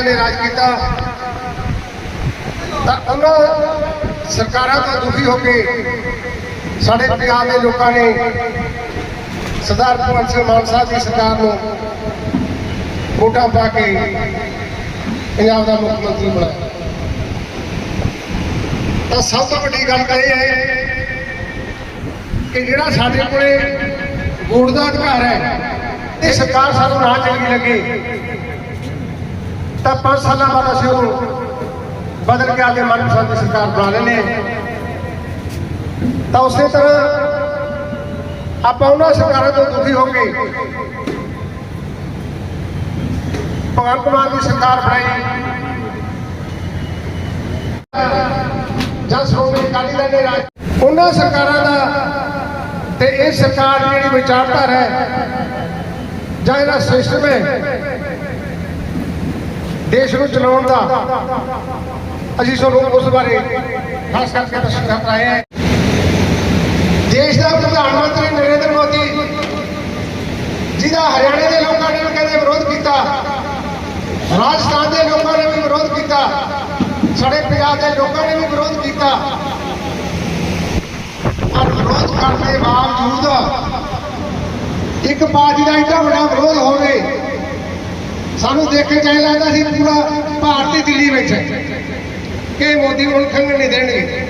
ਅਕਾਲੀ ਨੇ ਰਾਜ ਕੀਤਾ ਤਾਂ ਉਹਨਾਂ ਸਰਕਾਰਾਂ ਤੋਂ ਦੁਖੀ ਹੋ ਕੇ ਸਾਡੇ ਪੰਜਾਬ ਦੇ ਲੋਕਾਂ ਨੇ ਸਰਦਾਰ ਭਗਵੰਤ ਸਿੰਘ ਮਾਨ ਸਾਹਿਬ ਦੀ ਸਰਕਾਰ ਨੂੰ ਵੋਟਾਂ ਪਾ ਕੇ ਪੰਜਾਬ ਦਾ ਮੁੱਖ ਮੰਤਰੀ ਬਣਾਇਆ। ਤਾਂ ਸਭ ਤੋਂ ਵੱਡੀ ਗੱਲ ਤਾਂ ਇਹ ਹੈ ਕਿ ਜਿਹੜਾ ਸਾਡੇ ਕੋਲੇ ਵੋਟ ਦਾ ਅਧਿਕਾਰ ਹੈ, ਇਹ ਸਰਕਾਰ ਸਾਨੂੰ ਨਾ ਚੰਗੀ ਲੱਗੇ। ਤਾਂ 5 ਸਾਲਾਂ ਬਾਅਦ ਅਸੀਂ ਉਹਨੂੰ ਬਦਲ ਕੇ ਆਪਦੇ ਮਨਪਸੰਦ ਦੀ ਸਰਕਾਰ ਬਣਾ ਲੈਂਦੇ ਹਾਂ ਤਾਂ ਉਸੇ ਤਰ੍ਹਾਂ ਆਪਾਂ ਉਹਨਾਂ ਸਰਕਾਰਾਂ ਤੋਂ ਦੁਖੀ ਹੋ ਕੇ ਭਗਵੰਤ ਮਾਨ ਦੀ ਸਰਕਾਰ ਬਣਾਈ। ਜਾਂ ਸ਼੍ਰੋਮਣੀ ਅਕਾਲੀ ਦਲ ਨੇ ਰਾਜ। ਉਹਨਾਂ ਸਰਕਾਰਾਂ ਦਾ ਤੇ ਇਹ ਸਰਕਾਰ ਦੀ ਜਿਹੜੀ ਵਿਚਾਰਧਾਰਾ ਹੈ ਜਾਂ ਇਹਦਾ ਸਿਸਟਮ ਹੈ ਦੇਸ਼ ਨੂੰ ਚਲਾਉਣ ਦਾ ਅਸੀਂ ਤੁਹਾਨੂੰ ਉਸ ਬਾਰੇ ਖਾਸ ਕਰਕੇ ਦੱਸਣਾ ਚਾਹੇ ਹਾਂ। ਦੇਸ਼ ਦਾ ਪ੍ਰਧਾਨ ਮੰਤਰੀ ਨਰਿੰਦਰ ਮੋਦੀ ਜਿਹਦਾ ਹਰਿਆਣੇ ਦੇ ਲੋਕਾਂ ਨੇ ਵੀ ਕਹਿੰਦੇ ਵਿਰੋਧ ਕੀਤਾ, ਰਾਜਸਥਾਨ ਦੇ ਲੋਕਾਂ ਨੇ ਵੀ ਵਿਰੋਧ ਕੀਤਾ, ਸਾਡੇ ਪੰਜਾਬ ਦੇ ਲੋਕਾਂ ਨੇ ਵੀ ਵਿਰੋਧ ਕੀਤਾ। ਪਰ ਵਿਰੋਧ ਕਰਨ ਦੇ ਬਾਵਜੂਦ ਇੱਕ ਪਾਰਟੀ ਦਾ ਇੰਨਾ ਵੱਡਾ ਵਿਰੋਧ ਹੋਵੇ ਸਾਨੂੰ ਦੇਖ ਕੇ ਚਾਹ ਲੱਗਦਾ ਸੀ ਪੂਰਾ ਭਾਰਤੀ ਦਿੱਲੀ ਵਿੱਚ ਕਿ ਮੋਦੀ ਨੂੰ ਖੰਗਣ ਨਹੀਂ ਦੇਣਗੇ।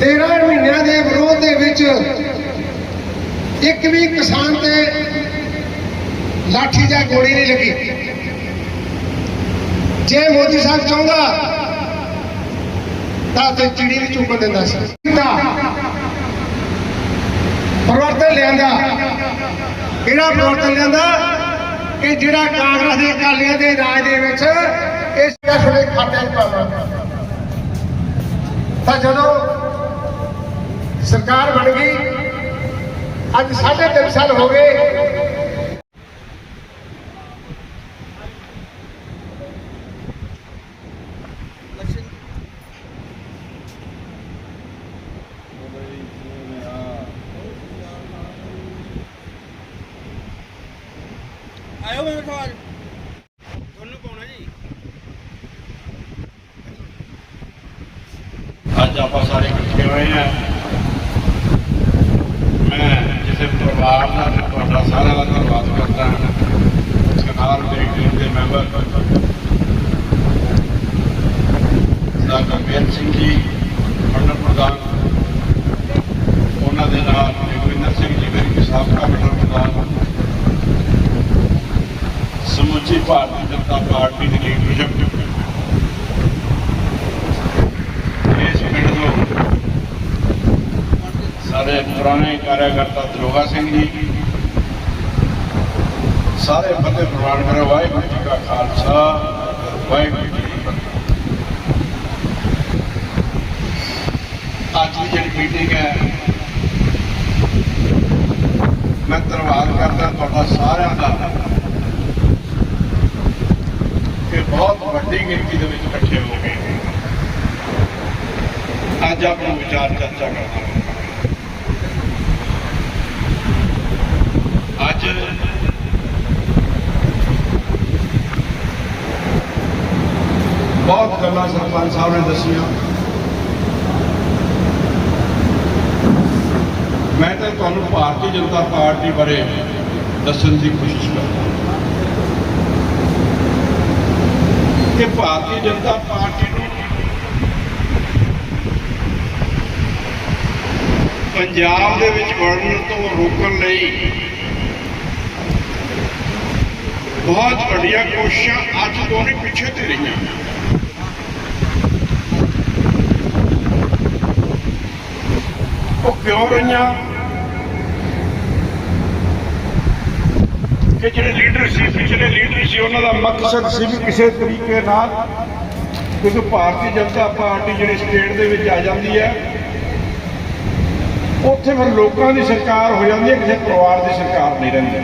13 ਮਹੀਨਿਆਂ ਦੇ ਵਿਰੋਧ ਦੇ ਵਿੱਚ ਇੱਕ ਵੀ ਕਿਸਾਨ ਤੇ ਲਾਠੀ ਜਾਂ ਗੋਲੀ ਨਹੀਂ ਲੱਗੀ। ਜੇ ਮੋਦੀ ਸਾਹਿਬ ਚਾਹੁੰਦਾ, ਤਾਂ ਤੇ ਚਿੜੀ ਵੀ ਚੁੱਕ ਦਿੰਦਾ ਸੀ। ਤਾਂ ਪਰਿਵਰਤਨ ਲਿਆਂਦਾ। ਕਿਹੜਾ ਪਰਿਵਰਤਨ ਲਿਆਂਦਾ? ਕਿ ਜਿਹੜਾ ਕਾਂਗਰਸ ਦੇ ਅਕਾਲੀਆਂ ਦੇ ਰਾਜ ਦੇ ਵਿੱਚ ਇਸ ਫੈਸਲੇ ਖਾਤੇ 'ਚ ਪਾਉਣਾ ਤਾਂ ਜਦੋਂ ਸਰਕਾਰ ਬਣ ਗਈ, ਅੱਜ ਸਾਢੇ ਤਿੰਨ ਸਾਲ ਹੋ ਗਏ ਆਇਓ ਮੇਰੇ ਕੋਲ ਤੁਹਾਨੂੰ ਪਾਉਣਾ ਜੀ ਅੱਜ ਆਪਾਂ ਸਾਰੇ ਇਕੱਠੇ ਹੋਏ ਆ ਮੈਂ ਜਿਸੇ ਪਰਿਵਾਰ ਦਾ ਤੇ ਤੁਹਾਡਾ ਸਾਰਿਆਂ ਦਾ ਧੰਨਵਾਦ ਕਰਦਾ ਹਾਂ ਸਰਦਾਰ ਦੇ ਟੀਮ ਦੇ ਮੈਂਬਰ ਸਰਦਾਰ ਗੁਰਮੇਲ ਸਿੰਘ ਜੀ ਮੰਡਲ ਪ੍ਰਧਾਨ। ਉਹਨਾਂ ਦੇ ਨਾਲ ਜਗਵਿੰਦਰ ਸਿੰਘ ਜੀ, ਮੇਰੀ ਸਾਬਕਾ ਮੰਡਲ ਪ੍ਰਧਾਨ। ਸਮੁੱਚੀ ਭਾਰਤੀ ਜਨਤਾ ਪਾਰਟੀ ਦੀ ਲੀਡਰਸ਼ਿਪ ਇਸ ਪਿੰਡ ਤੋਂ ਸਾਰੇ ਪੁਰਾਣੇ ਕਾਰਜਕਰਤਾ ਦਰੋਗਾ ਸਿੰਘ ਜੀ, ਸਾਰੇ ਫਤਿਹ ਪ੍ਰਵਾਨ ਕਰੋ। ਵਾਹਿਗੁਰੂ ਜੀ ਕਾ ਖਾਲਸਾ, ਵਾਹਿਗੁਰੂ ਜੀ ਕੀ ਫਤਿਹ ਅੱਜ ਦੀ ਜਿਹੜੀ ਮੀਟਿੰਗ ਹੈ, ਮੈਂ ਧੰਨਵਾਦ ਕਰਦਾ ਤੁਹਾਡਾ ਸਾਰਿਆਂ ਦਾ। ਕਿ ਬਹੁਤ ਵੱਡੀ ਗਿਣਤੀ ਦੇ ਵਿੱਚ ਇਕੱਠੇ ਹੋ ਗਏ। ਅੱਜ ਆਪਾਂ ਵਿਚਾਰ ਚਰਚਾ ਕਰਦੇ ਹਾਂ। ਅੱਜ ਬਹੁਤ ਗੱਲਾਂ ਸਰਪੰਚ ਸਾਹਿਬ ਨੇ ਦੱਸੀਆਂ। ਮੈਂ ਤੁਹਾਨੂੰ ਭਾਰਤੀ ਜਨਤਾ ਪਾਰਟੀ ਬਾਰੇ ਦੱਸਣ ਦੀ ਕੋਸ਼ਿਸ਼ ਕਰਦਾ ਕਿ ਭਾਰਤੀ ਜਨਤਾ ਪਾਰਟੀ ਨੂੰ ਪੰਜਾਬ ਦੇ ਵਿੱਚ ਵੜਨ ਤੋਂ ਰੋਕਣ ਲਈ ਬਹੁਤ ਵੱਡੀਆਂ ਕੋਸ਼ਿਸ਼ਾਂ ਅੱਜ ਤੋਂ ਨਹੀਂ, ਪਿੱਛੇ ਤੇ ਰਹੀਆਂ। ਉਹ ਕਿਉਂ ਰਹੀਆਂ? ਕਿ ਜਿਹੜੇ ਲੀਡਰ ਸੀ, ਪਿਛਲੇ ਲੀਡਰ ਸੀ, ਉਹਨਾਂ ਦਾ ਮਕਸਦ ਸੀ ਵੀ ਕਿਸੇ ਤਰੀਕੇ ਨਾਲ ਕਿਉਂਕਿ ਭਾਰਤੀ ਜਨਤਾ ਪਾਰਟੀ ਜਿਹੜੀ ਸਟੇਟ ਦੇ ਵਿੱਚ ਆ ਜਾਂਦੀ ਹੈ, ਉੱਥੇ ਫਿਰ ਲੋਕਾਂ ਦੀ ਸਰਕਾਰ ਹੋ ਜਾਂਦੀ ਹੈ, ਕਿਸੇ ਪਰਿਵਾਰ ਦੀ ਸਰਕਾਰ ਨਹੀਂ ਰਹਿੰਦੀ।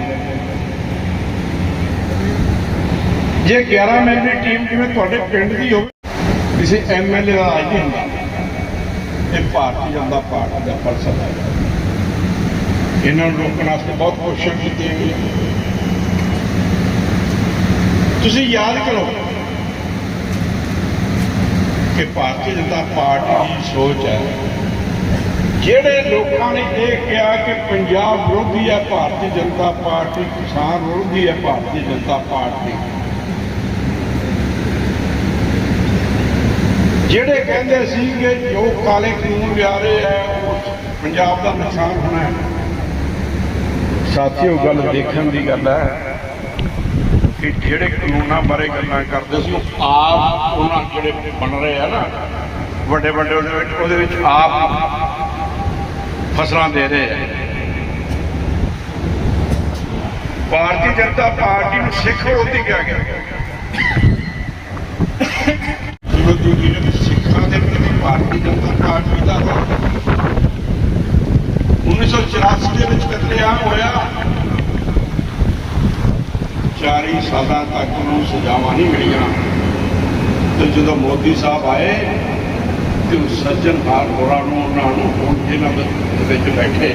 ਜੇ 11 ਮੈਂਬਰੀ ਟੀਮ ਜਿਵੇਂ ਤੁਹਾਡੇ ਪਿੰਡ ਦੀ ਹੋਵੇ, ਕਿਸੇ ਐਮਐਲਏ ਦਾ ਰਾਜ ਨਹੀਂ ਹੁੰਦਾ। ਇਹ ਭਾਰਤੀ ਜਨਤਾ ਪਾਰਟੀ ਦਾ ਫਲਸਫਾ ਹੈ। ਇਹਨਾਂ ਨੂੰ ਰੋਕਣ ਵਾਸਤੇ ਬਹੁਤ ਕੋਸ਼ਿਸ਼ ਕੀਤੀ ਗਈ ਤੁਸੀਂ ਯਾਦ ਕਰੋ ਕਿ ਭਾਰਤੀ ਜਨਤਾ ਪਾਰਟੀ ਦੀ ਸੋਚ ਹੈ, ਜਿਹੜੇ ਲੋਕਾਂ ਨੇ ਇਹ ਕਿਹਾ ਕਿ ਪੰਜਾਬ ਵਿਰੋਧੀ ਹੈ, ਭਾਰਤੀ ਜਨਤਾ ਪਾਰਟੀ, ਕਿਸਾਨ ਵਿਰੋਧੀ ਹੈ, ਭਾਰਤੀ ਜਨਤਾ ਪਾਰਟੀ। ਜਿਹੜੇ ਕਹਿੰਦੇ ਸੀ ਕਿ ਜੋ ਕਾਲੇ ਕਾਨੂੰਨ ਲਿਆ ਰਹੇ ਹੈ, ਉਹ ਪੰਜਾਬ ਦਾ ਨੁਕਸਾਨ ਹੋਣਾ ਹੈ। ਸਾਥੀਓ, ਗੱਲ ਦੇਖਣ ਦੀ ਗੱਲ ਹੈ ਕਿ ਜਿਹੜੇ ਕਾਨੂੰਨਾਂ ਬਾਰੇ ਗੱਲਾਂ ਕਰਦੇ ਸੀ, ਉਹ ਆਪ ਉਹਨਾਂ ਜਿਹੜੇ ਬਣ ਰਹੇ ਆ ਨਾ, ਵੱਡੇ ਵੱਡੇ ਉਹਦੇ ਵਿੱਚ ਉਹਦੇ ਵਿੱਚ ਆਪ ਫਸਲਾਂ ਦੇ ਰਹੇ ਆ। ਭਾਰਤੀ ਜਨਤਾ ਪਾਰਟੀ ਨੂੰ ਸਿੱਖ ਵਿਰੋਧੀ ਕਿਹਾ ਗਿਆ। ਵਿਰੋਧੀ ਜਿਹੜੇ ਸਿੱਖਾਂ ਦੇ ਪ੍ਰਤੀ ਭਾਰਤੀ ਜਨਤਾ ਪਾਰਟੀ ਦਾ 1984 ਦੇ ਵਿੱਚ ਕਤਲੇਆਮ ਹੋਇਆ। ਚਾਰੀ ਸਾਲਾਂ ਤੱਕ ਉਹਨੂੰ ਸਜ਼ਾਵਾਂ ਨਹੀਂ ਮਿਲੀਆਂ। ਤੇ ਜਦੋਂ ਮੋਦੀ ਸਾਹਿਬ ਆਏ, ਤੇ ਉਹ ਸੱਜਣ ਹਾਰ ਹੋਰਾਂ ਨੂੰ, ਉਹਨਾਂ ਨੂੰ ਹੁਣ ਇਹਨਾਂ ਦੇ ਵਿੱਚ ਬੈਠੇ।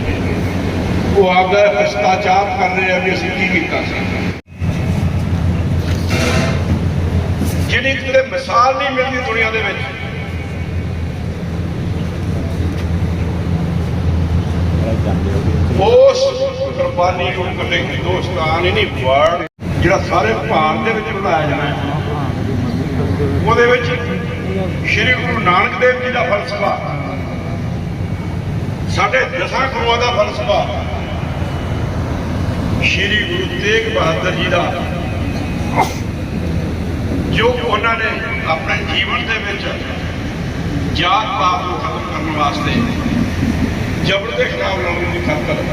ਉਹ ਆਪਦਾ ਭ੍ਰਿਸ਼ਟਾਚਾਰ ਕਰ ਰਹੇ ਆ ਵੀ ਅਸੀਂ ਕੀ ਕੀਤਾ ਸੀ। ਜਿਹੜੀ ਕਿਤੇ ਮਿਸਾਲ ਨਹੀਂ ਮਿਲਦੀ ਦੁਨੀਆ ਦੇ ਵਿੱਚ। ਉਸ ਕੁਰਬਾਨੀ ਨੂੰ ਕਦੇ ਹਿੰਦੁਸਤਾਨ ਹੀ ਨਹੀਂ ਵਰਡ ਜਿਹੜਾ ਸਾਰੇ ਭਾਰਤ ਦੇ ਵਿੱਚ ਬਣਾਇਆ ਜਾਣਾ ਉਹਦੇ ਵਿੱਚ ਸ਼੍ਰੀ ਗੁਰੂ ਨਾਨਕ ਦੇਵ ਜੀ ਦਾ ਫਲਸਫਾ, ਸਾਡੇ ਦਸਾਂ ਗੁਰੂਆਂ ਦਾ ਫਲਸਫਾ, ਸ਼੍ਰੀ ਗੁਰੂ ਤੇਗ ਬਹਾਦਰ ਜੀ ਦਾ, ਜੋ ਉਹਨਾਂ ਨੇ ਆਪਣੇ ਜੀਵਨ ਦੇ ਵਿੱਚ ਜਾਤ ਪਾਤ ਨੂੰ ਖਤਮ ਕਰਨ ਵਾਸਤੇ ਜਬਰ ਦੇ ਖਿਲਾਫ ਲੜਨ ਦੀ ਖਾਤਰ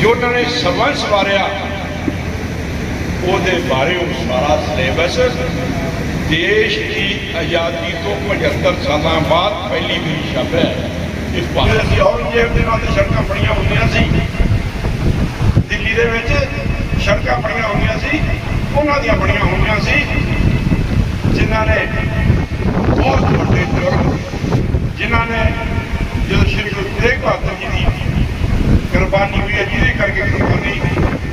ਜੋ ਉਹਨਾਂ ਨੇ ਸਮਾਂ ਸਵਾਰਿਆ ਉਹਦੇ ਬਾਰੇ ਉਹ ਸਾਰਾ ਸਿਲੇਬਸ ਦੇਸ਼ ਦੀ ਆਜ਼ਾਦੀ ਤੋਂ 75 ਸਾਲਾਂ ਬਾਅਦ ਪਹਿਲੀ ਸ਼ਬਦ ਹੈ। ਇਸ ਭਾਰਤ ਦੀ ਔਰੰਗਜ਼ੇਬ ਦੇ ਨਾਲ ਸੜਕਾਂ ਬਣੀਆਂ ਹੁੰਦੀਆਂ ਸੀ, ਦਿੱਲੀ ਦੇ ਵਿੱਚ ਸੜਕਾਂ ਬਣੀਆਂ ਹੁੰਦੀਆਂ ਸੀ, ਉਹਨਾਂ ਦੀਆਂ ਬਣੀਆਂ ਹੋਈਆਂ ਸੀ, ਜਿਨ੍ਹਾਂ ਨੇ ਬਹੁਤ ਵੱਡੇ ਜੁਰਮ, ਜਿਨ੍ਹਾਂ ਨੇ ਜਦੋਂ ਸ਼੍ਰੀ ਗੁਰੂ ਤੇਗ ਬਹਾਦਰ ਜੀ ਦੀ ਕੁਰਬਾਨੀ ਹੋਈ ਹੈ ਜਿਹਦੇ ਕਰਕੇ ਕੁਰਬਾਨੀ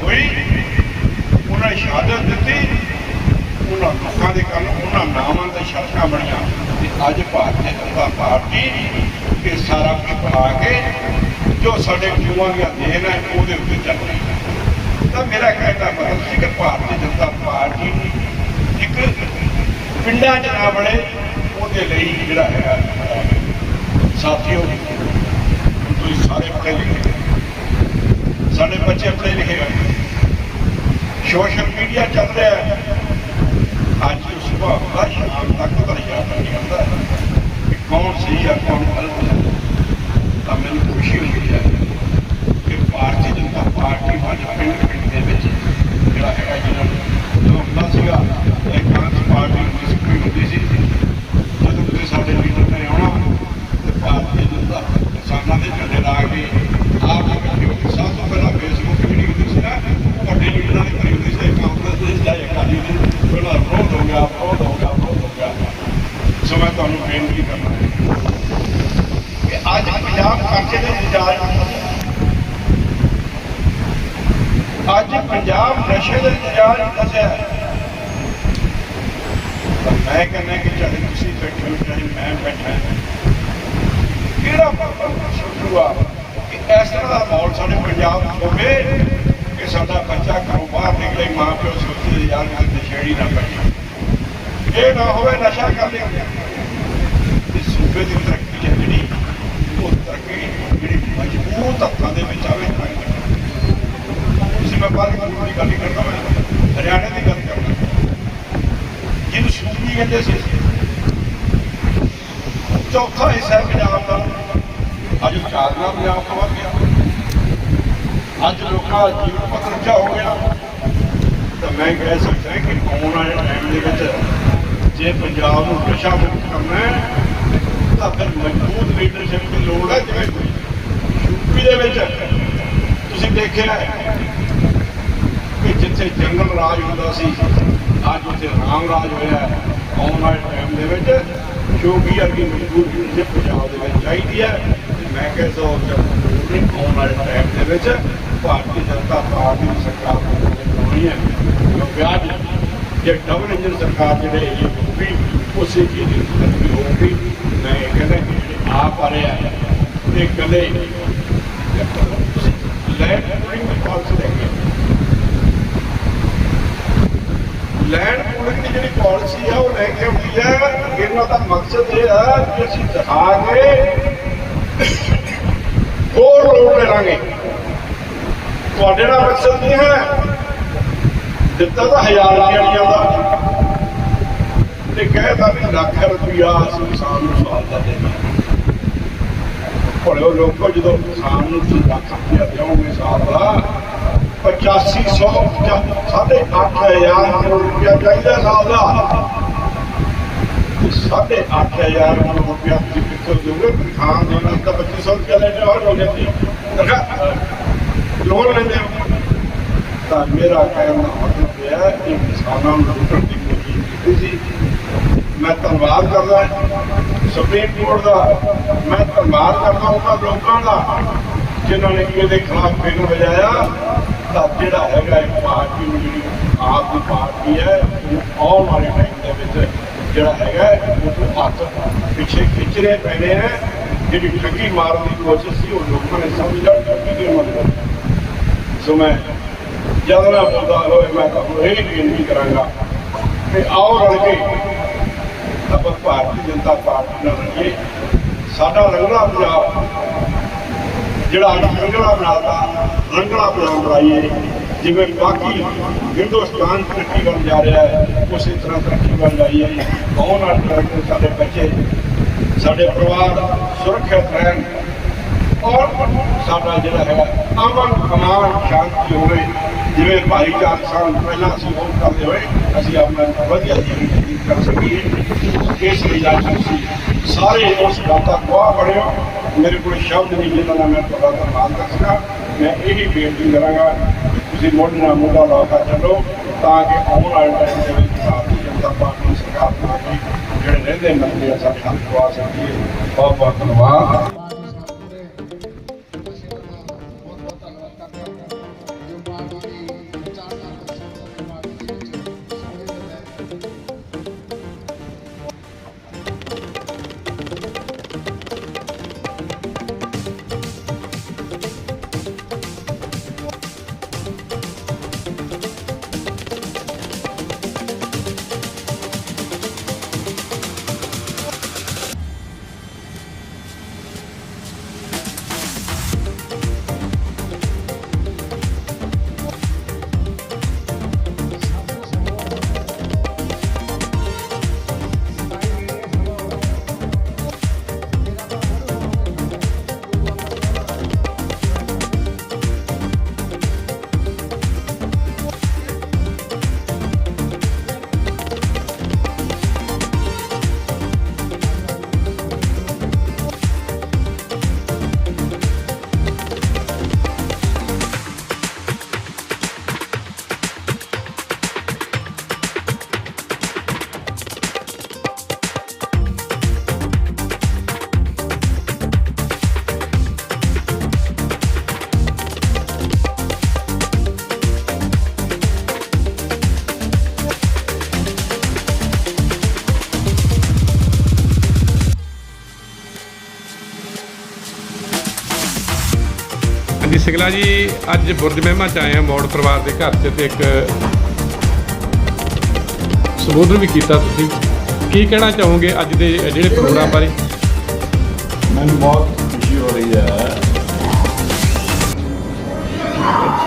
ਹੋਈ ਉਹਨਾਂ ਸ਼ਹਾਦਤ ਦਿੱਤੀ। ਉਹਨਾਂ ਲੋਕਾਂ ਦੇ ਕਾਰਨ ਉਹਨਾਂ ਨਾਮਾਂ ਤੇ ਸ਼ਰਤਾਂ ਬਣੀਆਂ। ਤੇ ਅੱਜ ਭਾਰਤੀ ਜਨਤਾ ਪਾਰਟੀ ਇਹ ਸਾਰਾ ਕੁਝ ਬਣਾ ਕੇ ਜੋ ਸਾਡੇ ਗੁਰੂਆਂ ਦੀਆਂ ਦੇਣ ਹੈ, ਉਹਦੇ ਉੱਤੇ ਚੱਲ ਰਹੀ ਹੈ। ਤਾਂ ਮੇਰਾ ਕਹਿਣ ਮਤਲਬ ਸੀ ਕਿ ਭਾਰਤੀ ਜਨਤਾ ਪਾਰਟੀ ਇੱਕ ਪਿੰਡਾਂ 'ਚ ਨਾ ਬਣੇ ਉਹਦੇ ਲਈ ਜਿਹੜਾ ਹੈਗਾ ਸਾਥੀਓ, ਤੁਸੀਂ ਸਾਰੇ ਪੜ੍ਹੇ ਲਿਖੇ ਸਾਡੇ ਬੱਚੇ ਪੜ੍ਹੇ ਲਿਖੇ ਹੋਏ ਸੋਸ਼ਲ ਮੀਡੀਆ ਚੱਲ ਰਿਹਾ ਹੈ। ਅੱਜ ਸਵੇਰ ਹਰ ਸ਼ਾਮ ਤੱਕ ਉਹਦਾ ਯਾਦ ਨਹੀਂ ਆਉਂਦਾ ਕਿ ਕੌਣ ਸੀ ਜਾਂ ਕੌਣ ਗਲਤ ਹੈ। ਤਾਂ ਮੈਨੂੰ ਖੁਸ਼ੀ ਹੁੰਦੀ ਹੈ ਕਿ ਭਾਰਤੀ ਜਨਤਾ ਪਾਰਟੀ ਅੱਜ ਪਿੰਡ ਪਿੰਡ ਦੇ ਵਿੱਚ ਜਿਹੜਾ ਹੈਗਾ ਜਿਹੜਾ ਜੋ ਹੁੰਦਾ ਸੀਗਾ, ਇਹ ਕਾਂਗਰਸ ਪਾਰਟੀ ਨੂੰ ਸਿੱਖੀ ਹੁੰਦੀ ਸੀ। ਜਦੋਂ ਕਿਤੇ ਸਾਡੇ ਲੀਡਰ ਨੇ ਆਉਣਾ, ਤੇ ਭਾਰਤੀ ਜਨਤਾ ਕਿਸਾਨਾਂ ਦੇ ਝੰਡੇ ਲਾ ਕੇ ਆਪ ਇਕੱਠੇ ਹੋ ਕੇ ਸਭ ਤੋਂ ਪਹਿਲਾਂ ਫੇਸਬੁੱਕ ਜਿਹੜੀ ਹੁੰਦੀ ਸੀ ਨਾ ਉਹ ਵੱਡੇ ਲੀਡਰਾਂ ਦੀ ਬਣੀ ਹੁੰਦੀ ਸੀ ਕਾਂਗਰਸ ਦੇ ਜਾਂ ਅਕਾਲੀ ਦੇ ਪਹਿਲਾਂ ਵਿਰੋਧ ਹੋ ਗਿਆ ਵਿਰੋਧ ਹੋ ਗਿਆ ਵਿਰੋਧ ਹੋ ਗਿਆ ਸੋ ਮੈਂ ਤੁਹਾਨੂੰ ਬੇਨਤੀ ਕਰਨਾ ਕਿ ਅੱਜ ਪੰਜਾਬ ਖਰਚੇ ਦੇ ਇੰਤਜ਼ਾਰ ਅੱਜ ਪੰਜਾਬ ਨਸ਼ੇ ਦੇ ਇੰਤਜ਼ਾਰ ਹੀ ਫਸਿਆ ਹੈ ਤਾਂ ਮੈਂ ਕਹਿੰਦਾ ਕਿ ਚਾਹੇ ਤੁਸੀਂ ਬੈਠੇ ਹੋ ਚਾਹੇ ਮੈਂ ਬੈਠਾ ਕਿਹੜਾ ਸੋਚੂਗਾ ਕਿ ਇਸ ਤਰ੍ਹਾਂ ਦਾ ਮਾਹੌਲ ਸਾਡੇ ਪੰਜਾਬ 'ਚ ਹੋਵੇ ਕਿ ਸਾਡਾ ਬੱਚਾ ਘਰੋਂ ਬਾਹਰ ਨਿਕਲੇ ਮਾਂ ਪਿਓ ਸੋਚਦੇ ਯਾਰ ਕਿਤੇ ਨਸ਼ੇੜੀ ਨਾ ਬਣੇ ਇਹ ਨਾ ਹੋਵੇ ਨਸ਼ਾ ਕਰ ਲਿਆ। ਇਸ ਸੂਬੇ ਦੀ ਤਰੱਕੀ ਹੈ ਜਿਹੜੀ, ਉਹ ਤਰੱਕੀ ਜਿਹੜੀ ਮਜ਼ਬੂਤ ਹੱਥਾਂ ਦੇ ਵਿੱਚ ਆਵੇ। ਤਾਂ ਤੁਸੀਂ ਮੈਂ ਬਾਹਰ ਦੀ ਗੱਲ ਨਹੀਂ ਕਰਦਾ ਮੈਂ ਹਰਿਆਣੇ ਦੀ ਗੱਲ ਕਰਦਾ ਜਿਹਨੂੰ ਸੂਬੀ ਕਹਿੰਦੇ ਸੀ। ਚੌਥਾ ਹਿੱਸਾ ਹੈ ਪੰਜਾਬ ਦਾ। ਅੱਜ ਚਾਰਨਾ ਪੰਜਾਬ ਤੋਂ ਵੱਧ ਗਿਆ। ਅੱਜ ਲੋਕਾਂ ਦਾ ਜੀਵਨ ਪੱਧਰ ਉੱਚਾ ਹੋ ਗਿਆ। ਤਾਂ ਮੈਂ ਕਹਿ ਸਕਦਾ ਕਿ ਆਉਣ ਵਾਲੇ ਟਾਈਮ ਦੇ ਵਿੱਚ ਜੇ ਪੰਜਾਬ ਨੂੰ ਨਸ਼ਾ ਮੁਕਤ ਕਰਨਾ ਹੈ, ਤਾਂ ਫਿਰ ਮਜ਼ਬੂਤ ਲੀਡਰਸ਼ਿਪ ਦੀ ਲੋੜ ਹੈ, ਜਿਵੇਂ ਯੂਪੀ ਦੇ ਵਿੱਚ ਤੁਸੀਂ ਦੇਖਿਆ ਕਿ ਜਿੱਥੇ ਜੰਗਲ ਰਾਜ ਹੁੰਦਾ ਸੀ, ਅੱਜ ਉੱਥੇ ਰਾਮ ਰਾਜ ਹੋਇਆ ਆਉਣ ਵਾਲੇ ਟਾਈਮ ਦੇ ਵਿੱਚ ਕਿਉਂਕਿ ਅੱਗੇ ਮਜ਼ਬੂਤ ਲੀਡਰਸ਼ਿਪ ਪੰਜਾਬ ਦੇ ਵਿੱਚ ਚਾਹੀਦੀ ਹੈ ਮੈਂ ਕਹਿੰਦਾ ਉਹ ਜਰੂਰੀ ਆਉਣ ਵਾਲੇ ਟਾਈਮ ਦੇ ਵਿੱਚ ਭਾਰਤੀ ਜਨਤਾ ਪਾਰਟੀ ਦੀ ਸਰਕਾਰ ਬਣਾਉਣੀ ਹੈ। ਕਿਉਂਕਿ ਅੱਜ ਜੇ ਡਬਲ ਇੰਜਨ ਸਰਕਾਰ ਜਿਹੜੇ ਇਹ ਹੋਊਗੀ ਉਸੇ ਚੀਜ਼ ਦੀ ਤਰੱਕੀ ਹੋਊਗੀ ਮੈਂ ਕਹਿੰਦਾ ਕਿ ਆਪ ਆ ਰਹੇ ਤੇ ਕਲੇ ਲੈਂਡ ਪੂਲਿੰਗ ਦੀ ਪਾਲਿਸੀ ਲੈ ਕੇ ਲੈਂਡ ਪੂਲਿੰਗ ਦੀ ਜਿਹੜੀ ਪਾਲਿਸੀ ਆ, ਉਹ ਲੈ ਕੇ ਆਉਂਦੀ ਹੈ ਇਹਨਾਂ ਦਾ ਮਕਸਦ ਇਹ ਹੈ ਕਿ ਅਸੀਂ ਦਿਖਾ ਕੇ ਹੋਰ ਲੋਕ ਲੈਣਾਂਗੇ ਤੁਹਾਡੇ ਨਾਲ ਮਕਸਦ ਨਹੀਂ ਹੈ ਦਿੱਤਾ ਤਾਂ ਹਜ਼ਾਰ ਰੁਪਇਆ ਨਹੀਂ ਆਉਂਦਾ ਤੇ ਕਹਿਤਾ ਵੀ ਲੱਖ ਰੁਪਇਆ ਅਸੀਂ ਨੂੰ ਸਾਲ ਦਾ ਦੇਣਾ ਭਲੇ ਲੋਕੋ, ਜਦੋਂ ਕਿਸਾਨ ਨੂੰ ਤੁਸੀਂ ਲੱਖ ਰੁਪਇਆ ਦਿਓਗੇ ਸਾਲ ਦਾ 8500 ਸਾਢੇ ਅੱਠ ਹਜ਼ਾਰ ਕਰੋੜ ਰੁਪਇਆ ਚਾਹੀਦਾ ਸਾਲ ਦਾ। ਸਾਢੇ ਅੱਠ ਹਜ਼ਾਰ ਕਰੋੜ ਰੁਪਇਆ ਤੁਸੀਂ ਕਿੱਥੋਂ ਦਿਓਗੇ? ਕਿਸਾਨ ਦੇਣਾ ਨਾਲ ਤਾਂ 2500 ਰੁਪਇਆ ਲੈਣੇ ਹੋ ਜਾਂਦੀ ਲੋਨ ਲੈਂਦੇ ਹੋ ਤਾਂ ਮੇਰਾ ਕਹਿਣ ਦਾ ਮਤਲਬ ਇਹ ਹੈ ਕਿ ਕਿਸਾਨਾਂ ਨੂੰ ਲੁੱਟਣ ਦੀ ਕੋਸ਼ਿਸ਼ ਕੀਤੀ ਸੀ। ਮੈਂ ਧੰਨਵਾਦ ਕਰਦਾ ਸੁਪਰੀਮ ਕੋਰਟ ਦਾ ਮੈਂ ਧੰਨਵਾਦ ਕਰਦਾ ਉਹਨਾਂ ਲੋਕਾਂ ਦਾ ਜਿਨ੍ਹਾਂ ਨੇ ਇਹਦੇ ਖਿਲਾਫ ਬਿਗਲ ਵਜਾਇਆ। ਤਾਂ ਜਿਹੜਾ ਹੈਗਾ ਇੱਕ ਪਾਰਟੀ ਨੂੰ ਜਿਹੜੀ ਆਪ ਦੀ ਪਾਰਟੀ ਹੈ, ਉਹ ਆਉਣ ਵਾਲੇ ਟਾਈਮ ਦੇ ਵਿੱਚ ਜਿਹੜਾ ਹੈਗਾ ਉਹ ਹੱਥ ਪਿੱਛੇ ਖਿੱਚ ਰਹੇ ਪੈਣੇ ਹੈ ਜਿਹੜੀ ਠੱਗੀ ਮਾਰਨ ਦੀ ਕੋਸ਼ਿਸ਼ ਸੀ, ਉਹ ਲੋਕਾਂ ਨੇ ਸਮਝ ਲਿਆ ਠੱਗੀ ਦੇ ਮਤਲਬ ਸੋ ਮੈਂ ਜ਼ਿਆਦਾ ਮੈਂ ਹੋਵੇ ਮੈਂ ਤੁਹਾਨੂੰ ਇਹ ਬੇਨਤੀ ਕਰਾਂਗਾ। ਕਿ ਆਓ ਰਲ ਕੇ। ਆਪਾਂ ਭਾਰਤੀ ਜਨਤਾ ਪਾਰਟੀ ਨਾਲ ਰਹੀਏ ਸਾਡਾ ਰੰਗਲਾ ਪੰਜਾਬ, ਜਿਹੜਾ ਅੱਜ ਰੰਗਲਾ ਬਣਾਤਾ ਰੰਗਲਾ ਪੰਜਾਬ ਬਣਾਈਏ। ਜਿਵੇਂ ਬਾਕੀ ਹਿੰਦੁਸਤਾਨ ਤਰੱਕੀ ਕਰਨ ਜਾ ਰਿਹਾ ਹੈ, ਉਸੇ ਤਰ੍ਹਾਂ ਤਰੱਕੀ ਕਰਨ ਜਾਈਏ। ਆਉਣ ਵਾਲੇ ਟਾਈਮ ਵਿੱਚ ਸਾਡੇ ਬੱਚੇ? ਸਾਡੇ ਪਰਿਵਾਰ ਸੁਰੱਖਿਅਤ ਰਹਿਣ। ਔਰ ਸਾਡਾ ਜਿਹੜਾ ਹੈਗਾ ਅਮਨ, ਅਮਾਨ, ਸ਼ਾਂਤੀ ਹੋਵੇ। ਜਿਵੇਂ ਭਾਈਚਾਰ ਸਾਂ ਪਹਿਲਾਂ ਅਸੀਂ ਉਹ ਕਰਦੇ ਹੋਏ, ਅਸੀਂ ਆਪਣਾ ਵਧੀਆ ਜੀਵਨ ਬਤੀਤ ਕਰ ਸਕੀਏ। ਇਸ ਲਈ ਅੱਜ ਤੁਸੀਂ ਸਾਰੇ ਉਸ ਗੱਲ ਦਾ ਗਵਾਹ ਬਣਿਓ। ਮੇਰੇ ਕੋਲ ਸ਼ਬਦ ਨਹੀਂ ਜਿਹਨਾਂ ਨਾਲ ਮੈਂ ਤੁਹਾਡਾ ਧੰਨਵਾਦ ਕਰ ਸਕਾਂ ਮੈਂ ਇਹ ਹੀ ਬੇਨਤੀ ਕਰਾਂਗਾ ਤੁਸੀਂ ਮੋਢੇ ਨਾਲ ਮੋਢਾ ਲਾ ਕੇ ਚੱਲੋ, ਤਾਂ ਕਿ ਆਉਣ ਵਾਲੇ ਟਾਈਮ ਦੇ ਵਿੱਚ ਭਾਰਤੀ ਜਨਤਾ ਪਾਰਟੀ ਸਰਕਾਰ ਬਣਾ ਕੇ ਜਿਹੜੇ ਰਹਿੰਦੇ ਮਸਲੇ ਆ ਸਾਡੇ ਹੱਥ ਪਵਾ ਸਕੀਏ। ਬਹੁਤ ਬਹੁਤ ਧੰਨਵਾਦ। ਸਿਗਲਾ ਜੀ, ਅੱਜ ਬੁਰਜ ਮਹਿਮਾ ਚ ਆਏ ਆ, ਮੌੜ ਪਰਿਵਾਰ ਦੇ ਘਰ 'ਚ ਤੇ ਇੱਕ ਸੰਬੋਧਨ ਵੀ ਕੀਤਾ ਤੁਸੀਂ। ਕੀ ਕਹਿਣਾ ਚਾਹੋਗੇ ਅੱਜ ਦੇ ਜਿਹੜੇ ਪ੍ਰੋਗਰਾਮ ਬਾਰੇ? ਮੈਨੂੰ ਬਹੁਤ ਖੁਸ਼ੀ ਹੋ ਰਹੀ ਹੈ।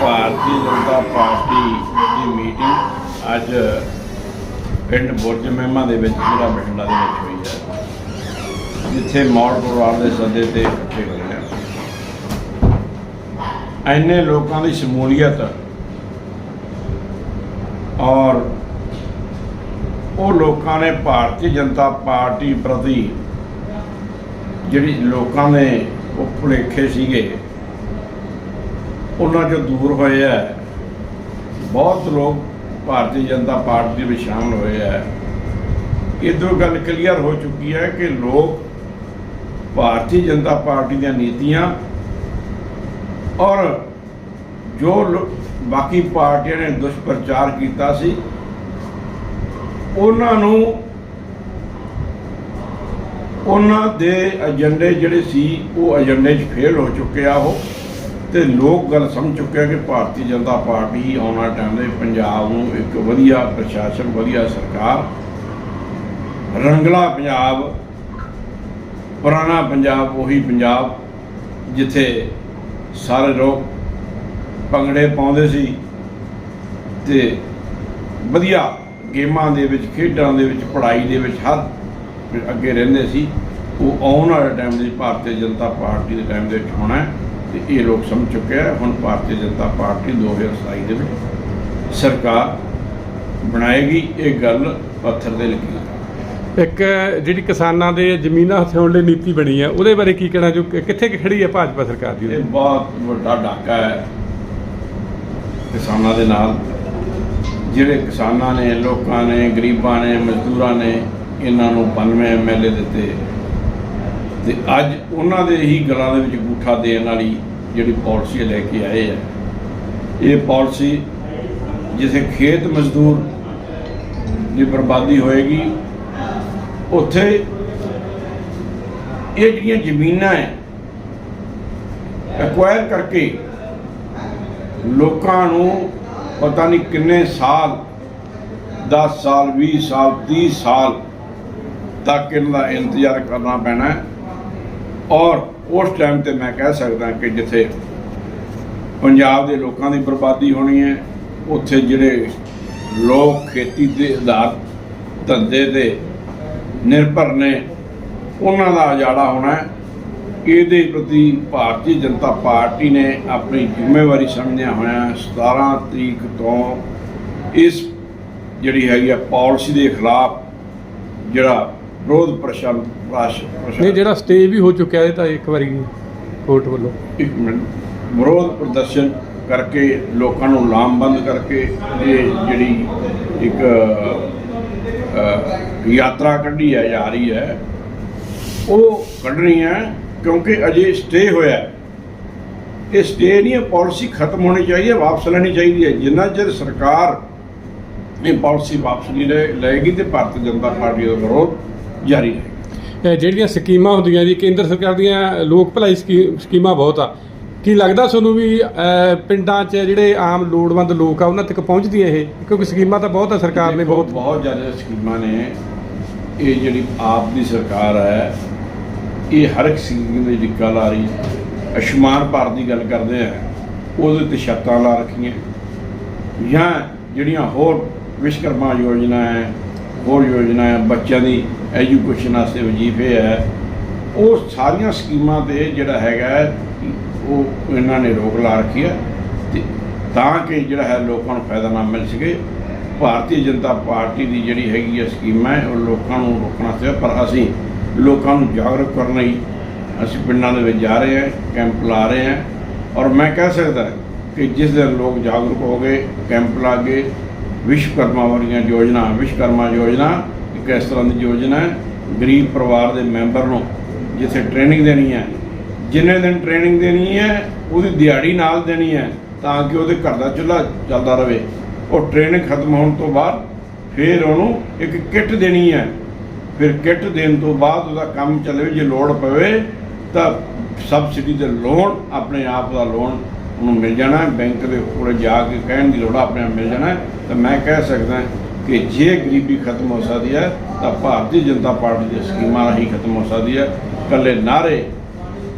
ਭਾਰਤੀ ਜਨਤਾ ਪਾਰਟੀ ਦੀ ਮੀਟਿੰਗ ਅੱਜ ਪਿੰਡ ਬੁਰਜ ਮਹਿਮਾ ਦੇ ਵਿੱਚ ਜ਼ਿਲ੍ਹਾ ਬਠਿੰਡਾ ਦੇ ਵਿੱਚ ਹੋਈ ਹੈ। ਜਿੱਥੇ ਮੌੜ ਪਰਿਵਾਰ ਦੇ ਸੱਦੇ ਤੇ ਇਕੱਠੇ ਹੋਏ ਆ ਐਨੇ ਲੋਕਾਂ ਦੀ ਸ਼ਮੂਲੀਅਤ ਔਰ ਉਹ ਲੋਕਾਂ ਨੇ ਭਾਰਤੀ ਜਨਤਾ ਪਾਰਟੀ ਪ੍ਰਤੀ ਜਿਹੜੀ ਲੋਕਾਂ ਦੇ ਉਹ ਭੁਲੇਖੇ ਸੀਗੇ, ਉਹਨਾਂ ਚੋਂ ਦੂਰ ਹੋਏ ਆ। ਬਹੁਤ ਲੋਕ ਭਾਰਤੀ ਜਨਤਾ ਪਾਰਟੀ ਵਿੱਚ ਸ਼ਾਮਲ ਹੋਏ ਆ। ਇਦੋਂ ਗੱਲ ਕਲੀਅਰ ਹੋ ਚੁੱਕੀ ਹੈ ਕਿ ਲੋਕ ਭਾਰਤੀ ਜਨਤਾ ਪਾਰਟੀ ਦੀਆਂ ਨੀਤੀਆਂ ਔਰ ਜੋ ਲੋ- ਬਾਕੀ ਪਾਰਟੀਆਂ ਨੇ ਦੁਸ਼ਪ੍ਰਚਾਰ ਕੀਤਾ ਸੀ, ਉਹਨਾਂ ਨੂੰ ਉਹਨਾਂ ਦੇ ਏਜੰਡੇ ਜਿਹੜੇ ਸੀ, ਉਹ ਏਜੰਡੇ 'ਚ ਫੇਲ ਹੋ ਚੁੱਕੇ ਆ ਉਹ। ਤੇ ਲੋਕ ਗੱਲ ਸਮਝ ਚੁੱਕੇ ਆ ਕਿ ਭਾਰਤੀ ਜਨਤਾ ਪਾਰਟੀ ਆਉਣ ਵਾਲੇ ਟਾਈਮ ਦੇ ਪੰਜਾਬ ਨੂੰ ਇੱਕ ਵਧੀਆ ਪ੍ਰਸ਼ਾਸਨ, ਵਧੀਆ ਸਰਕਾਰ, ਰੰਗਲਾ ਪੰਜਾਬ, ਪੁਰਾਣਾ ਪੰਜਾਬ, ਉਹੀ ਪੰਜਾਬ ਜਿੱਥੇ ਸਾਰੇ ਲੋਕ ਭੰਗੜੇ ਪਾਉਂਦੇ ਸੀ ਤੇ ਵਧੀਆ ਗੇਮਾਂ ਦੇ ਵਿੱਚ, ਖੇਡਾਂ ਦੇ ਵਿੱਚ, ਪੜ੍ਹਾਈ ਦੇ ਵਿੱਚ ਹਰ ਅੱਗੇ ਰਹਿੰਦੇ ਸੀ। ਉਹ ਆਉਣ ਵਾਲੇ ਟਾਈਮ ਦੇ ਭਾਰਤੀ ਜਨਤਾ ਪਾਰਟੀ ਦੇ ਟਾਈਮ ਦੇ ਵਿੱਚ ਹੋਣਾ ਹੈ ਤੇ ਇਹ ਲੋਕ ਸਮਝ ਚੁੱਕੇ ਹੈ ਹੁਣ ਭਾਰਤੀ ਜਨਤਾ ਪਾਰਟੀ 2027 ਦੇ ਵਿੱਚ ਸਰਕਾਰ ਬਣਾਏਗੀ। ਇਹ ਗੱਲ ਪੱਥਰ ਦੇ ਲਿਖੀ ਇੱਕ ਜਿਹੜੀ ਕਿਸਾਨਾਂ ਦੇ ਜ਼ਮੀਨਾਂ ਹਥਿਆਉਣ ਲਈ ਨੀਤੀ ਬਣੀ ਹੈ ਉਹਦੇ ਬਾਰੇ ਕੀ ਕਹਿਣਾ ਜੋ ਕਿੱਥੇ ਖੜੀ ਹੈ ਭਾਜਪਾ ਸਰਕਾਰ ਦੀ ਇਹ ਬਹੁਤ ਵੱਡਾ ਡਾਕਾ ਹੈ। ਕਿਸਾਨਾਂ ਦੇ ਨਾਲ। ਜਿਹੜੇ ਕਿਸਾਨਾਂ ਨੇ ਲੋਕਾਂ ਨੇ ਗਰੀਬਾਂ ਨੇ ਮਜ਼ਦੂਰਾਂ ਨੇ ਇਹਨਾਂ ਨੂੰ 92 ਐਮਐਲਏ ਦਿੱਤੇ। ਤੇ ਅੱਜ ਉਹਨਾਂ ਦੇ ਹੀ ਗਲਾਂ ਦੇ ਵਿੱਚ ਗੂਠਾ ਦੇਣ ਵਾਲੀ ਜਿਹੜੀ ਪਾਲਿਸੀ ਲੈ ਕੇ ਆਏ ਆ। ਇਹ ਪਾਲਿਸੀ ਜਿਸੇ ਖੇਤ ਮਜ਼ਦੂਰ ਦੀ ਬਰਬਾਦੀ ਹੋਏਗੀ ਉੱਥੇ ਇਹ ਜਿਹੜੀਆਂ ਜ਼ਮੀਨਾਂ ਹੈ ਐਕਵਾਇਰ ਕਰਕੇ ਲੋਕਾਂ ਨੂੰ ਪਤਾ ਨਹੀਂ ਕਿੰਨੇ ਸਾਲ 10 ਸਾਲ 20 ਸਾਲ 30 ਸਾਲ ਤੱਕ ਇਹਨਾਂ ਦਾ ਇੰਤਜ਼ਾਰ ਕਰਨਾ ਪੈਣਾ ਔਰ ਉਸ ਟਾਈਮ ਤੇ ਮੈਂ ਕਹਿ ਸਕਦਾ ਕਿ ਜਿੱਥੇ ਪੰਜਾਬ ਦੇ ਲੋਕਾਂ ਦੀ ਬਰਬਾਦੀ ਹੋਣੀ ਹੈ ਉੱਥੇ ਜਿਹੜੇ ਲੋਕ ਖੇਤੀ ਦੇ ਆਧਾਰ ਧੰਦੇ ਤੇ ਨਿਰਭਰ ਨੇ। ਉਹਨਾਂ ਦਾ ਉਜਾੜਾ ਹੋਣਾ ਹੈ। ਇਹਦੇ ਪ੍ਰਤੀ ਭਾਰਤੀ ਜਨਤਾ ਪਾਰਟੀ ਨੇ ਆਪਣੀ ਜ਼ਿੰਮੇਵਾਰੀ ਸਮਝਦਿਆਂ ਹੋਇਆਂ 17 ਤਰੀਕ ਤੋਂ ਇਸ ਜਿਹੜੀ ਹੈਗੀ ਆ ਪਾਲਿਸੀ ਦੇ ਖਿਲਾਫ ਜਿਹੜਾ ਵਿਰੋਧ ਪ੍ਰਸ਼ਨ ਨਹੀਂ ਜਿਹੜਾ ਸਟੇ ਵੀ ਹੋ ਚੁੱਕਿਆ ਇਹ ਤਾਂ ਇੱਕ ਵਾਰੀ ਕੋਰਟ ਵੱਲੋਂ। ਇੱਕ ਮਿੰਟ। ਵਿਰੋਧ ਪ੍ਰਦਰਸ਼ਨ ਕਰਕੇ ਲੋਕਾਂ ਨੂੰ ਲਾਮਬੰਦ ਕਰਕੇ ਇਹ ਜਿਹੜੀ ਇੱਕ ਯਾਤਰਾ ਕੱਢੀ ਹੈ, ਜਾ ਰਹੀ ਹੈ। ਉਹ ਕੱਢਣੀ ਹੈ ਕਿਉਂਕਿ ਅਜੇ ਸਟੇ ਹੋਇਆ ਇਹ ਸਟੇ ਨਹੀਂ ਹੈ ਪਾਲਿਸੀ ਖਤਮ ਹੋਣੀ ਚਾਹੀਦੀ ਹੈ, ਵਾਪਸ ਲੈਣੀ ਚਾਹੀਦੀ ਹੈ। ਜਿੰਨਾ ਚਿਰ ਸਰਕਾਰ ਇਹ ਪਾਲਿਸੀ ਵਾਪਸ ਨਹੀਂ ਲੈ- ਲਏਗੀ ਤੇ ਭਾਰਤੀ ਜਨਤਾ ਪਾਰਟੀ ਦਾ ਵਿਰੋਧ ਜਾਰੀ ਰਹੇਗਾ। ਜਿਹੜੀਆਂ ਸਕੀਮਾਂ ਹੁੰਦੀਆਂ ਜੀ, ਕੇਂਦਰ ਸਰਕਾਰ ਦੀਆਂ ਲੋਕ ਭਲਾਈ ਸਕੀ- ਸਕੀਮਾਂ ਬਹੁਤ ਆ। ਕੀ ਲੱਗਦਾ ਤੁਹਾਨੂੰ ਵੀ ਅਹ, ਪਿੰਡਾਂ 'ਚ ਜਿਹੜੇ ਆਮ ਲੋੜਵੰਦ ਲੋਕ ਆ ਉਹਨਾਂ ਤੱਕ ਪਹੁੰਚਦੀਆਂ ਇਹ? ਕਿਉਂਕਿ ਸਕੀਮਾਂ ਤਾਂ ਬਹੁਤ ਆ ਸਰਕਾਰ ਨੇ ਦੇਖੋ, ਬਹੁਤ ਬਹੁਤ ਜ਼ਿਆਦਾ ਸਕੀਮਾਂ ਨੇ। ਇਹ ਜਿਹੜੀ ਆਪ ਦੀ ਸਰਕਾਰ ਹੈ ਇਹ ਹਰ ਇੱਕ ਸਕੀਮ ਦੇ ਜਿਹੜੀ ਲਾ ਰਹੀ ਹੈ। ਅਯੁਸ਼ਮਾਨ ਭਾਰਤ ਦੀ ਗੱਲ ਕਰਦੇ ਆ ਉਹਦੇ ਤੇ ਛੱਤਾਂ ਲਾ ਰੱਖੀਆਂ। ਜਾਂ ਜਿਹੜੀਆਂ ਹੋਰ ਵਿਸ਼ਕਰਮਾ ਯੋਜਨਾ ਹੈ ਹੋਰ ਯੋਜਨਾ ਹੈ ਬੱਚਿਆਂ ਦੀ ਐਜੂਕੇਸ਼ਨ ਵਾਸਤੇ ਵਜੀਫੇ ਹੈ ਉਹ ਸਾਰੀਆਂ ਸਕੀਮਾਂ ਤੇ ਜਿਹੜਾ ਹੈਗਾ ਉਹ ਇਹਨਾਂ ਨੇ ਰੋਕ ਲਾ ਰੱਖੀ ਹੈ ਤੇ ਤਾਂ ਕਿ ਜਿਹੜਾ ਹੈ ਲੋਕਾਂ ਨੂੰ ਫਾਇਦਾ ਨਾ ਮਿਲ ਸਕੇ। ਭਾਰਤੀ ਜਨਤਾ ਪਾਰਟੀ ਦੀ ਜਿਹੜੀ ਹੈਗੀ ਹੈ ਸਕੀਮਾਂ ਹੈ, ਉਹ ਲੋਕਾਂ ਨੂੰ ਰੋਕਣਾ ਚਾਹੀਦਾ ਪਰ ਅਸੀਂ ਲੋਕਾਂ ਨੂੰ ਜਾਗਰੂਕ ਕਰਨ ਲਈ ਅਸੀਂ ਪਿੰਡਾਂ ਦੇ ਵਿੱਚ ਜਾ ਰਹੇ ਹਾਂ, ਕੈਂਪ ਲਾ ਰਹੇ ਹਾਂ। ਔਰ ਮੈਂ ਕਹਿ ਸਕਦਾ ਕਿ ਜਿਸ ਦਿਨ ਲੋਕ ਜਾਗਰੂਕ ਹੋ ਗਏ, ਕੈਂਪ ਲਾ ਕੇ ਵਿਸ਼ਵਕਰਮਾ ਵਰਗੀਆਂ ਯੋਜਨਾ, ਵਿਸ਼ਵਕਰਮਾ ਯੋਜਨਾ ਇੱਕ ਇਸ ਤਰ੍ਹਾਂ ਦੀ ਯੋਜਨਾ ਹੈ, ਗਰੀਬ ਪਰਿਵਾਰ ਦੇ ਮੈਂਬਰ ਨੂੰ ਜਿੱਥੇ ਟ੍ਰੇਨਿੰਗ ਦੇਣੀ ਹੈ ਜਿੰਨੇ ਦਿਨ ਟ੍ਰੇਨਿੰਗ ਦੇਣੀ ਹੈ, ਉਹਦੀ ਦਿਹਾੜੀ ਨਾਲ ਦੇਣੀ ਹੈ, ਤਾਂ ਕਿ ਉਹਦੇ ਘਰ ਦਾ ਚੁੱਲ੍ਹਾ ਚੱਲਦਾ ਰਹੇ। ਉਹ ਟ੍ਰੇਨਿੰਗ ਖਤਮ ਹੋਣ ਤੋਂ ਬਾਅਦ ਫਿਰ ਉਹਨੂੰ ਇੱਕ ਕਿੱਟ ਦੇਣੀ ਹੈ। ਫਿਰ ਕਿੱਟ ਦੇਣ ਤੋਂ ਬਾਅਦ ਉਹਦਾ ਕੰਮ ਚੱਲੇ ਜੇ ਲੋੜ ਪਵੇ, ਤਾਂ ਸਬਸਿਡੀ ਦੇ ਲੋਨ ਆਪਣੇ ਆਪ ਦਾ ਲੋਨ ਉਹਨੂੰ ਮਿਲ ਜਾਣਾ ਬੈਂਕ ਦੇ ਕੋਲ ਜਾ ਕੇ ਕਹਿਣ ਦੀ ਲੋੜ ਆਪਣੇ ਆਪ ਮਿਲ ਜਾਣਾ ਤਾਂ ਮੈਂ ਕਹਿ ਸਕਦਾ ਕਿ ਜੇ ਗਰੀਬੀ ਖਤਮ ਹੋ ਸਕਦੀ ਹੈ, ਤਾਂ ਭਾਰਤੀ ਜਨਤਾ ਪਾਰਟੀ ਦੀਆਂ ਸਕੀਮਾਂ ਰਾਹੀਂ ਖਤਮ ਹੋ ਸਕਦੀ ਹੈ। ਇਕੱਲੇ ਨਾਰੇ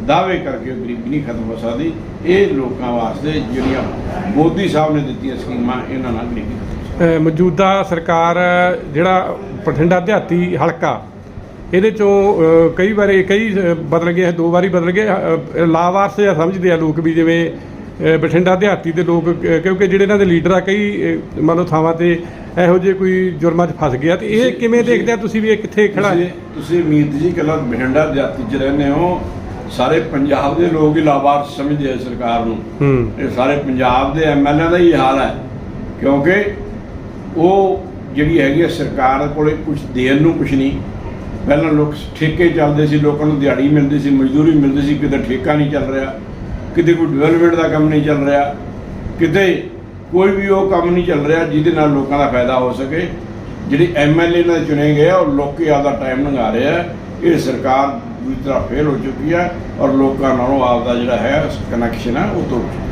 ਦਾਅਵੇ ਕਰਕੇ ਗਰੀਬੀ ਨਹੀਂ ਖਤਮ ਹੋ ਸਕਦੀ। ਇਹ ਲੋਕਾਂ ਵਾਸਤੇ ਜਿਹੜੀਆਂ ਮੋਦੀ ਸਾਹਿਬ ਨੇ ਦਿੱਤੀਆਂ ਸਕੀਮਾਂ ਇਹਨਾਂ ਨਾਲ ਗਰੀਬੀ ਖਤਮ ਮੌਜੂਦਾ ਸਰਕਾਰ ਜਿਹੜਾ ਬਠਿੰਡਾ ਦਿਹਾਤੀ ਹਲਕਾ ਇਹਦੇ ਚੋਂ ਕਈ ਵਾਰੀ ਕਈ ਬਦਲ ਗਏ ਦੋ ਵਾਰੀ ਬਦਲ ਗਏ। ਲਾਵਾਰਸ ਸਮਝਦੇ ਆ ਲੋਕ ਵੀ ਜਿਵੇਂ ਬਠਿੰਡਾ ਦਿਹਾਤੀ ਦੇ ਲੋਕ ਕਿਉਂਕਿ ਜਿਹੜੇ ਇਹਨਾਂ ਦੇ ਲੀਡਰ ਆ ਕਈ ਮੰਨ ਲਓ ਥਾਵਾਂ ਤੇ ਇਹੋ ਜਿਹੇ ਕੋਈ ਜੁਰਮਾਂ 'ਚ ਫਸ ਗਿਆ। ਤੇ ਇਹ ਕਿਵੇਂ ਦੇਖਦੇ ਆ ਤੁਸੀਂ ਵੀ ਇਹ ਕਿੱਥੇ ਖੜਾ ਤੁਸੀਂ ਤੁਸੀਂ ਮੀਤ ਜੀ ਕੱਲਾ ਬਠਿੰਡਾ ਜਾਤੀ ਚ ਰਹਿੰਦੇ ਹੋ। ਸਾਰੇ ਪੰਜਾਬ ਦੇ ਲੋਕ ਹੀ ਲਾਵਾਰਸ ਸਮਝਦੇ ਆ ਸਰਕਾਰ ਨੂੰ। ਇਹ ਸਾਰੇ ਪੰਜਾਬ ਦੇ ਐਮਐਲਏ ਦਾ ਹੀ ਹਾਲ ਹੈ। ਕਿਉਂਕਿ ਉਹ ਜਿਹੜੀ ਹੈਗੀ ਹੈ ਸਰਕਾਰ ਕੋਲੇ ਕੁਝ ਦੇਣ ਨੂੰ ਕੁਝ ਨਹੀਂ। ਪਹਿਲਾਂ ਲੋਕ ਠੇਕੇ ਚੱਲਦੇ ਸੀ ਲੋਕਾਂ ਨੂੰ ਦਿਹਾੜੀ ਮਿਲਦੀ ਸੀ ਮਜ਼ਦੂਰੀ ਮਿਲਦੀ ਸੀ ਕਿਤੇ ਠੇਕਾ ਨਹੀਂ ਚੱਲ ਰਿਹਾ ਕਿਤੇ ਕੋਈ ਡਿਵੈਲਪਮੈਂਟ ਦਾ ਕੰਮ ਨਹੀਂ ਚੱਲ ਰਿਹਾ ਕਿਤੇ ਕੋਈ ਵੀ ਉਹ ਕੰਮ ਨਹੀਂ ਚੱਲ ਰਿਹਾ ਜਿਹਦੇ ਨਾਲ ਲੋਕਾਂ ਦਾ ਫਾਇਦਾ ਹੋ ਸਕੇ। ਜਿਹੜੇ ਐਮਐਲਏ ਨਾਲ ਚੁਣੇ ਗਏ ਆ ਉਹ ਲੋਕੀ ਆਪਦਾ ਟਾਈਮ ਲੰਘਾ ਰਹੇ ਇਹ ਸਰਕਾਰ ਪੂਰੀ ਤਰ੍ਹਾਂ ਫੇਲ ਹੋ ਚੁੱਕੀ ਹੈ ਔਰ ਲੋਕਾਂ ਨਾਲੋਂ ਆਪਦਾ ਜਿਹੜਾ ਹੈ ਕਨੈਕਸ਼ਨ ਹੈ ਉਹ ਤੋੜ ਚੁੱਕੀ